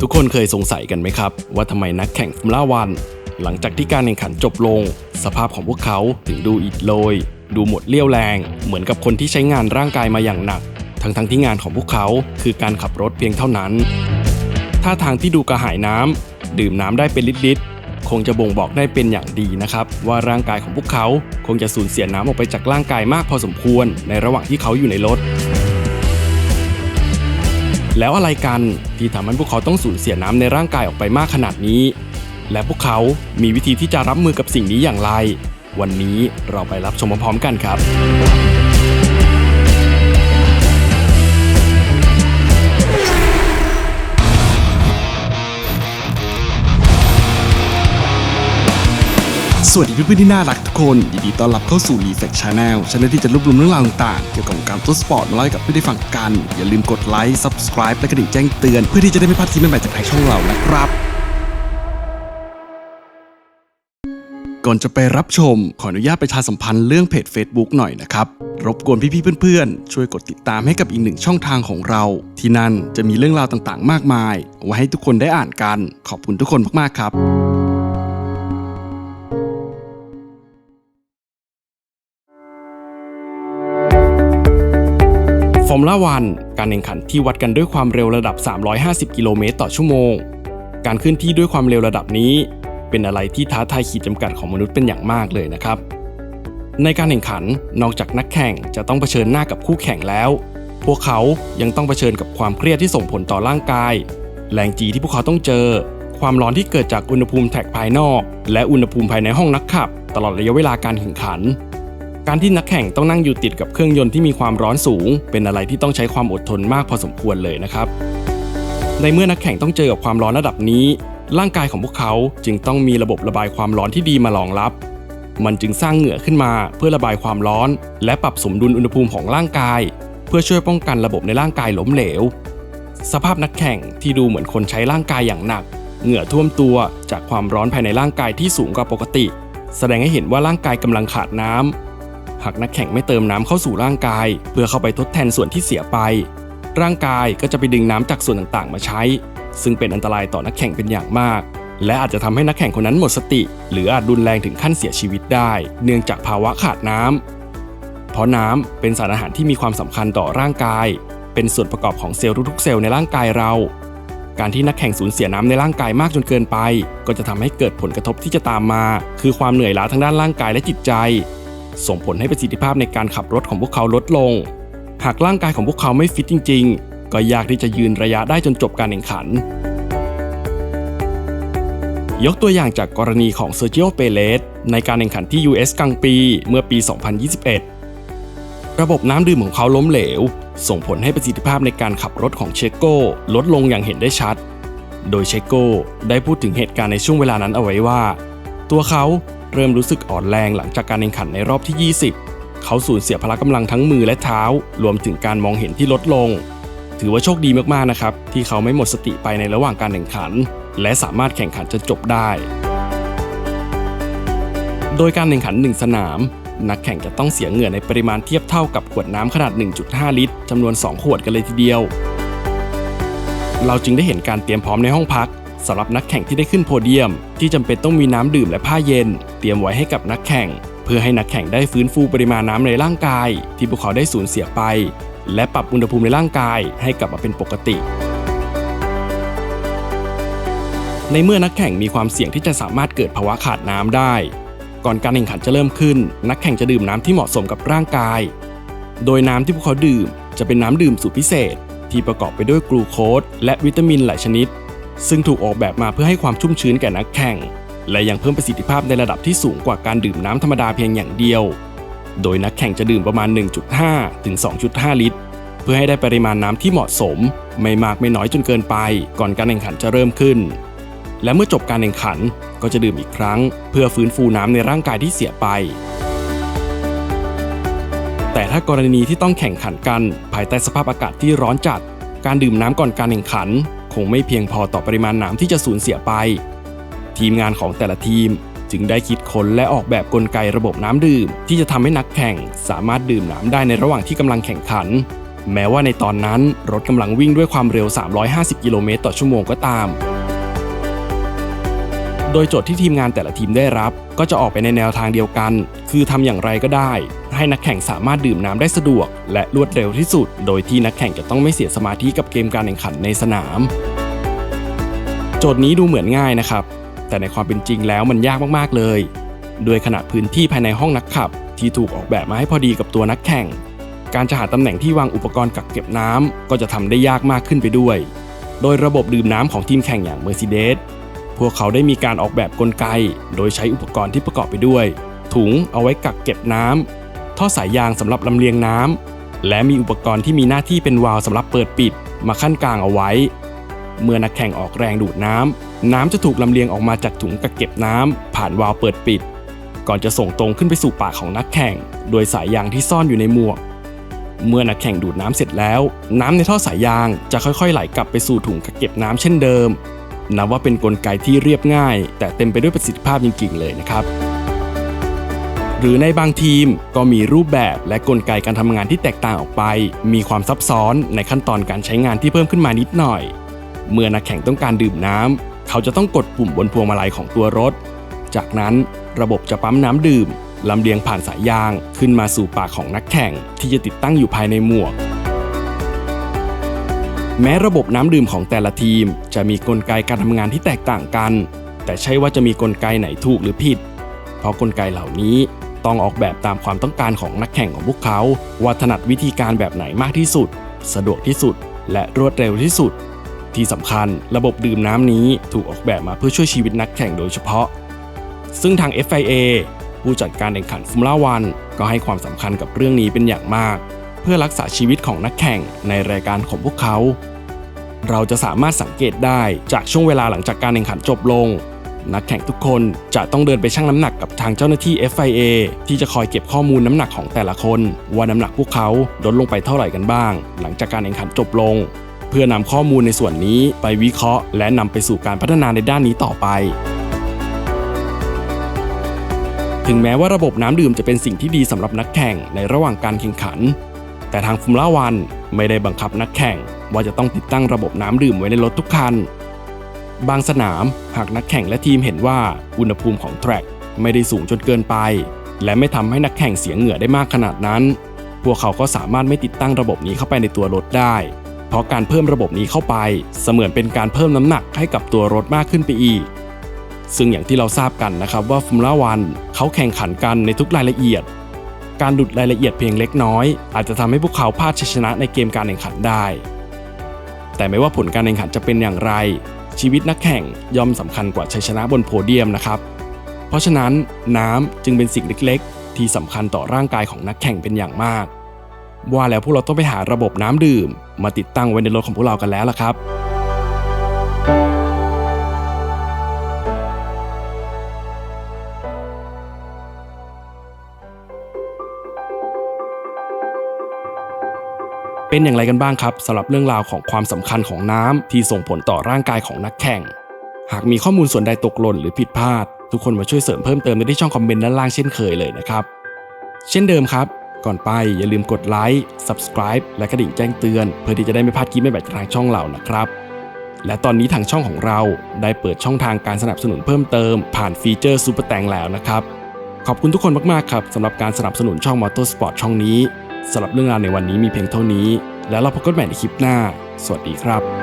ทุกคนเคยสงสัยกันไหมครับ ว่าทำไมนักแข่งฟอร์มูล่าวัน หลังจากที่การแข่งขันจบลง สภาพของพวกเขาถึงดูอิดโรย ดูหมดเลี้ยวแรง เหมือนกับคนที่ใช้งานร่างกายมาอย่างหนัก ทั้งๆที่งานของพวกเขาคือการขับรถเพียงเท่านั้นท่าทางที่ดูกระหายน้ำดื่มน้ำได้เป็นลิตรๆคงจะบ่งบอกได้เป็นอย่างดีนะครับ ว่าร่างกายของพวกเขาคงจะสูญเสียน้ำออกไปจากร่างกายมากพอสมควร ในระหว่างที่เขาอยู่ในรถ แล้วอะไรกันที่ทำให้พวกเขาต้องสูญเสียน้ำในร่างกายออกไปมากขนาดนี้ และพวกเขามีวิธีที่จะรับมือกับสิ่งนี้อย่างไร วันนี้เราไปรับชมพร้อมๆกันครับ วัสดีเพื่อนๆที่น่ารักทุกคนยินดีต้อนรับเข้าสู่ Reflex Channel ช่องที่จะรวบรวมเรื่องราวต่างๆ เกี่ยวกับการตัวสปอร์ตมาเล่าให้กับเพื่อนได้ฟังกัน อย่าลืมกดไลค์ Subscribe และกระดิ่งแจ้งเตือน เพื่อที่จะได้ไม่พลาดคลิปใหม่ๆจากทางช่องเรานะครับก่อนจะไปรับชม ขออนุญาตประชาสัมพันธ์เรื่องเพจ Facebook หน่อยนะครับ รบกวนพี่ๆเพื่อนๆ ช่วยกดติดตามให้กับอีกหนึ่งช่องทางของเรา ที่นั่นจะมีเรื่องราวต่างๆ มากมาย ไว้ให้ทุกคนได้อ่านกัน ขอบคุณทุกคนมากๆครับ อมล่าวัน การแข่งขันที่วัดกันด้วยความเร็วระดับ 350 กิโลเมตรต่อชั่วโมง การเคลื่อนที่ด้วยความเร็วระดับนี้ เป็นอะไรที่ท้าทายขีดจำกัดของมนุษย์เป็นอย่างมากเลยนะครับ ในการแข่งขันนอกจากนักแข่งจะต้องเผชิญหน้ากับคู่แข่งแล้ว พวกเขายังต้องเผชิญกับความเครียดที่ส่งผลต่อร่างกาย แรงจีที่พวกเขาต้องเจอ ความร้อนที่เกิดจากอุณหภูมิแท็กภายนอก และอุณหภูมิภายในห้องนักขับ ตลอดระยะเวลาการแข่งขัน การที่นักแข่งต้องนั่งอยู่ติดกับเครื่องยนต์ที่มีความร้อนสูง เป็นอะไรที่ต้องใช้ความอดทนมากพอสมควรเลยนะครับ ในเมื่อนักแข่งต้องเจอกับความร้อนระดับนี้ ร่างกายของพวกเขาจึงต้องมีระบบระบายความร้อนที่ดีมารองรับ มันจึงสร้างเหงื่อขึ้นมาเพื่อระบายความร้อน และปรับสมดุลอุณหภูมิของร่างกาย เพื่อช่วยป้องกันระบบในร่างกายล้มเหลว สภาพนักแข่งที่ดูเหมือนคนใช้ร่างกายอย่างหนัก เหงื่อท่วมตัวจากความร้อนภายในร่างกายที่สูงกว่าปกติ แสดงให้เห็นว่าร่างกายกำลังขาดน้ำ หากนักแข่งไม่เติมน้ำเข้าสู่ร่างกาย เพื่อเข้าไปทดแทนส่วนที่เสียไป ร่างกายก็จะไปดึงน้ำจากส่วนต่างๆ มาใช้ ซึ่งเป็นอันตรายต่อนักแข่งเป็นอย่างมาก และอาจจะทำให้นักแข่งคนนั้นหมดสติ หรืออาจรุนแรงถึงขั้นเสียชีวิตได้ เนื่องจากภาวะขาดน้ำเพราะน้ำเป็นสารอาหารที่มีความสำคัญต่อร่างกาย เป็นส่วนประกอบของเซลล์ทุกๆเซลล์ในร่างกายเราการที่นักแข่งสูญเสียน้ำในร่างกายมากจนเกินไป ก็จะทำให้เกิดผลกระทบที่จะตามมา คือความเหนื่อยล้าทางด้านร่างกายและจิตใจ ส่งผลให้ประสิทธิภาพในการขับรถของพวกเขาลดลง หากร่างกายของพวกเขาไม่ฟิตจริง ๆ ก็ยากที่จะยืนระยะได้จนจบการแข่งขัน ยกตัวอย่างจากกรณีของเซอร์จิโอ เปเลสในการแข่งขันที่ US กลางปีเมื่อปี 2021 ระบบน้ำดื่มของเขาล้มเหลว ส่งผลให้ประสิทธิภาพในการขับรถของเชโก้ลดลงอย่างเห็นได้ชัด โดยเชโก้ได้พูดถึงเหตุการณ์ในช่วงเวลานั้นเอาไว้ว่า ตัวเขา เริ่มรู้สึกอ่อนแรงหลังจากการแข่งขันในรอบที่ 20 เขาสูญเสียพละกำลังทั้งมือและเท้า รวมถึงการมองเห็นที่ลดลง ถือว่าโชคดีมากๆนะครับ ที่เขาไม่หมดสติไปในระหว่างการแข่งขัน และสามารถแข่งขันจนจบได้ โดยการแข่งขัน 1 สนาม นักแข่งจะต้องเสียเหงื่อในปริมาณเทียบเท่ากับขวดน้ำขนาด 1.5 ลิตรจำนวน 2 ขวดกันเลยทีเดียว เราจึงได้เห็นการเตรียมพร้อมในห้องพัก สำหรับนักแข่งที่ได้ขึ้นโพเดียม ที่จำเป็นต้องมีน้ำดื่มและผ้าเย็น เตรียมไว้ให้กับนักแข่ง เพื่อให้นักแข่งได้ฟื้นฟูปริมาณน้ำในร่างกาย ที่พวกเขาได้สูญเสียไป และปรับอุณหภูมิในร่างกายให้กลับมาเป็นปกติ ในเมื่อนักแข่งมีความเสี่ยงที่จะสามารถเกิดภาวะขาดน้ำได้ ก่อนการแข่งขันจะเริ่มขึ้น นักแข่งจะดื่มน้ำที่เหมาะสมกับร่างกาย โดยน้ำที่พวกเขาดื่มจะเป็นน้ำดื่มสูตรพิเศษ ที่ประกอบไปด้วยกลูโคสและวิตามินหลายชนิด ซึ่งถูกออกแบบมาเพื่อให้ความชุ่มชื้นแก่นักแข่ง และยังเพิ่มประสิทธิภาพในระดับที่สูงกว่าการดื่มน้ำธรรมดาเพียงอย่างเดียว โดยนักแข่งจะดื่มประมาณ 1.5 ถึง 2.5 ลิตร เพื่อให้ได้ปริมาณน้ำที่เหมาะสม ไม่มากไม่น้อยจนเกินไป ก่อนการแข่งขันจะเริ่มขึ้น และเมื่อจบการแข่งขันก็จะดื่มอีกครั้ง เพื่อฟื้นฟูน้ำในร่างกายที่เสียไปแต่ถ้ากรณีที่ต้องแข่งขันกัน ภายใต้สภาพอากาศที่ร้อนจัด การดื่มน้ำก่อนการแข่งขัน คงไม่เพียงพอต่อปริมาณน้ำที่จะสูญเสียไป ทีมงานของแต่ละทีมจึงได้คิดค้นและออกแบบกลไกระบบน้ำดื่ม ที่จะทำให้นักแข่งสามารถดื่มน้ำได้ในระหว่างที่กำลังแข่งขัน แม้ว่าในตอนนั้นรถกำลังวิ่งด้วยความเร็ว 350 กิโลเมตรต่อชั่วโมงก็ตาม โดยโจทย์ที่ทีมงานแต่ละทีมได้รับ ก็จะออกไปในแนวทางเดียวกัน คือทำอย่างไรก็ได้ ให้นักแข่งสามารถดื่มน้ำได้สะดวก และรวดเร็วที่สุด โดยที่นักแข่งจะต้องไม่เสียสมาธิกับเกมการแข่งขันในสนาม โจทย์นี้ดูเหมือนง่ายนะครับ แต่ในความเป็นจริงแล้วมันยากมากๆเลยโดยขนาดพื้นที่ภายในห้องนักขับ ที่ถูกออกแบบมาให้พอดีกับตัวนักแข่ง การจะหาตำแหน่งที่วางอุปกรณ์กักเก็บน้ำก็จะทำได้ยากมากขึ้นไปด้วย โดยระบบดื่มน้ำของทีมแข่งอย่าง Mercedes พวกเขาได้มีการออกแบบกลไก โดยใช้อุปกรณ์ที่ประกอบไปด้วย ถุงเอาไว้กักเก็บน้ำท่อสายยางสำหรับลำเลียงน้ำและมีอุปกรณ์ที่มีหน้าที่เป็นวาล์วสำหรับเปิดปิด มาขั้นกลางเอาไว้ เมื่อนักแข่งออกแรงดูดน้ำน้ำจะถูกลำเลียงออกมาจากถุงกักเก็บน้ำผ่านวาล์วเปิดปิด ก่อนจะส่งตรงขึ้นไปสู่ปากของนักแข่ง โดยสายยางที่ซ่อนอยู่ในหมวกเมื่อนักแข่งดูดน้ำเสร็จแล้ว น้ำในท่อสายยางจะค่อยๆ ไหลกลับไปสู่ถุงกักเก็บน้ำเช่นเดิม นับว่าเป็นนกลไกที่เรียบง่าย แต่เต็มไปด้วยประสิทธิภาพจริงๆเลยนะครับ หรือในบางทีมก็มีรูปแบบและกลไกการทำงานที่แตกต่างออกไป มีความซับซ้อนในขั้นตอนการใช้งานที่เพิ่มขึ้นมานิดหน่อย เมื่อนักแข่งต้องการดื่มน้ำเขาจะต้องกดปุ่มบนพวงมาลัยของตัวรถ จากนั้นระบบจะปั๊มน้ำดื่มลำเลียงผ่านสายยางขึ้นมาสู่ปากของนักแข่งที่จะติดตั้งอยู่ภายในหมวก แม้ระบบน้ำดื่มของแต่ละทีม จะมีกลไกการทำงานที่แตกต่างกัน แต่ใช่ว่าจะมีกลไกไหนถูกหรือผิด เพราะกลไกเหล่านี้ต้องออกแบบตามความต้องการของนักแข่งของพวกเขา ว่าถนัดวิธีการแบบไหนมากที่สุด สะดวกที่สุด และรวดเร็วที่สุด ที่สำคัญระบบดื่มน้ำนี้ถูกออกแบบมาเพื่อช่วยชีวิตนักแข่งโดยเฉพาะ ซึ่งทาง FIA ผู้จัดการแข่งขันฟอร์มูล่าวันก็ให้ความสำคัญกับเรื่องนี้เป็นอย่างมาก พื่อรักษาชีวิตของนักแข่งในรายการของพวกเขา เราจะสามารถสังเกตได้จากช่วงเวลาหลังจากการแข่งขันจบลง นักแข่งทุกคนจะต้องเดินไปชั่งน้ำหนักกับทางเจ้าหน้าที่ FIA ที่จะคอยเก็บข้อมูลน้ำหนักของแต่ละคน ว่าน้ำหนักพวกเขาลดลงไปเท่าไหร่กันบ้าง หลังจากการแข่งขันจบลง เพื่อนำข้อมูลในส่วนนี้ไปวิเคราะห์ และนำไปสู่การพัฒนาในด้านนี้ต่อไปถึงแม้ว่าระบบน้ำดื่มจะเป็นสิ่งที่ดีสำหรับนักแข่งในระหว่างการแข่งขัน แต่ทางฟอร์มูล่าวันไม่ได้บังคับนักแข่ง ว่าจะต้องติดตั้งระบบน้ำดื่มไว้ในรถทุกคัน บางสนามหากนักแข่งและทีมเห็นว่าอุณหภูมิของแทร็กไม่ได้สูงจนเกินไป และไม่ทำให้นักแข่งเสียเหงื่อได้มากขนาดนั้น พวกเขาก็สามารถไม่ติดตั้งระบบนี้เข้าไปในตัวรถได้ เพราะการเพิ่มระบบนี้เข้าไป เสมือนเป็นการเพิ่มน้ำหนักให้กับตัวรถมากขึ้นไปอีกซึ่งอย่างที่เราทราบกันนะครับว่าฟอร์มูล่าวันเขาแข่งขันกันในทุกรายละเอียด การหลุดรายละเอียดเพียงเล็กน้อย อาจจะทำให้พวกเขาพลาดชัยชนะในเกมการแข่งขันได้ แต่ไม่ว่าผลการแข่งขันจะเป็นอย่างไร ชีวิตนักแข่งย่อมสำคัญกว่าชัยชนะบนโพเดียมนะครับ เพราะฉะนั้นน้ำจึงเป็นสิ่งเล็กๆ ที่สำคัญต่อร่างกายของนักแข่งเป็นอย่างมาก ว่าแล้วพวกเราต้องไปหาระบบน้ำดื่ม มาติดตั้งไว้ในรถของพวกเรากันแล้วล่ะครับ เป็นอย่างไรกันบ้างครับสำหรับเรื่องราวของความสำคัญของน้ำที่ส่งผลต่อร่างกายของนักแข่ง หากมีข้อมูลส่วนใดตกหล่นหรือผิดพลาด ทุกคนมาช่วยเสริมเพิ่มเติมได้ที่ช่องคอมเมนต์ด้านล่างเช่นเคยเลยนะครับ เช่นเดิมครับ ก่อนไปอย่าลืมกดไลค์ Subscribe และกระดิ่งแจ้งเตือน เพื่อที่จะได้ไม่พลาดคลิปใหม่ๆจากทางช่องเรานะครับ และตอนนี้ทางช่องของเราได้เปิดช่องทางการสนับสนุนเพิ่มเติม ผ่านฟีเจอร์ซูเปอร์แตงแล้วนะครับขอบคุณทุกคนมากๆครับสำหรับการสนับสนุนช่องมอเตอร์สปอร์ตช่องนี้ สำหรับเรื่องราวในวันนี้มีเพียงเท่านี้ แล้วเราพบกันใหม่ในคลิปหน้า สวัสดีครับ